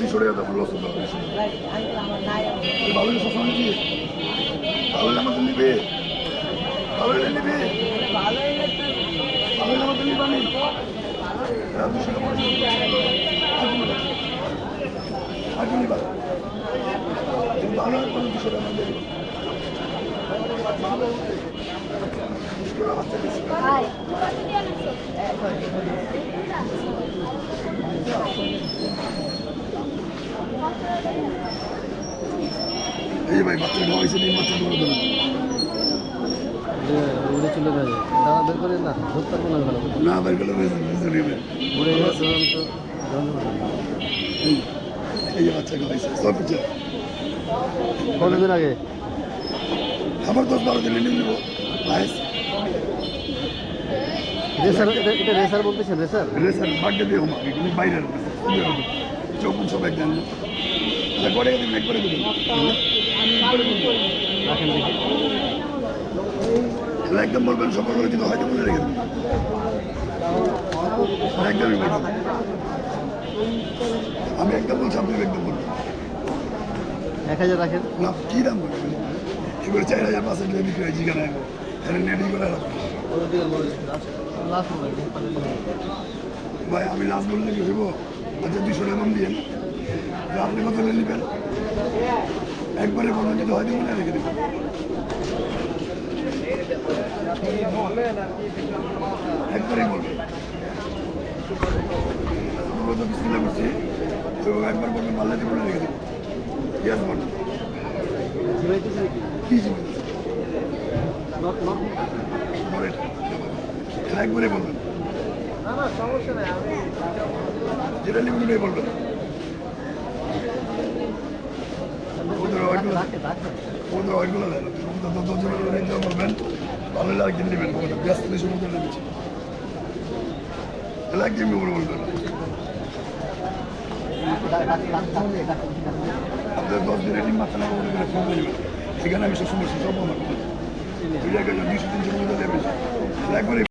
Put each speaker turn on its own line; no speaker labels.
দুশো টাকা দাম লস হতো দুশো ভালো সবসময় নিবি। হলে আমাদের নিবে। হলে নিবে ভালো আমাদের নিবা। নি হ্যাঁ। আর কোনো কথা। নিবা আমাদের নিবা। দুশো টাকা বাচ্চা দিচ্ছি। এই ভাই বাচ্চা খাওয়াইছে ডিম বাচ্চা করে দেবেন
চলে যাবে দাঁড়া বের করে না ধরতে পারব না ভালো।
না। বের করলে বেশ বুঝে নেবে।
উড়ে গেলে ধরুন তো
এই এই যে বাচ্চা সব কিছু।
কতদিন আগে?
আমার দশ বারো দিন নিয়ে নেব লাইস
রেসার এটা এটা রেসার বলতেছেন রেসার?
রেসার বার্থডে দিয়ে হোমা এগুলি বাইরের চৌকুন সব জানলো একবারে
দেখি
একদম বলবেন সকল করে কিন্তু হয়তো মনে রেখে একদমই বলবেন। আমি একদম বলছি আপনি একদম বলবেন।
এক হাজার রাখেন।
না কী দাম বলবেন? এবার চার হাজার পাঁচ হাজার বিক্রি হয় জিজ্ঞাসা এখানে নেটই করে ভাই আমি লাস্ট বললে কি হইব? আচ্ছা দুশো টাকা কম দিয়ে। আপনি কত নেবেন? একবারে বলবেন যদি হয়তো মনে রেখে দেবেন। একবারেই বলবেন আমরা তো করছি, এবং একবার বলবেন মাল্লাতে মনে রেখে দেবেন। ইয়াস বলবেন কি বলে একবারে বলবেন যেটা ওটাই বলবেন। ওদের ওইগুলো নেন। দশজনের রেঞ্জ বলবেন ভালো হলে নেবেন ওদের ব্যস্ত দেশের মধ্যে নেমেছি তাহলে দশ দিনের ফোন করে নেবেন এখানে আমি সবসময় সব আমার দুই জায়গায় দুইশো তিনশো মধ্যে নেমেছি।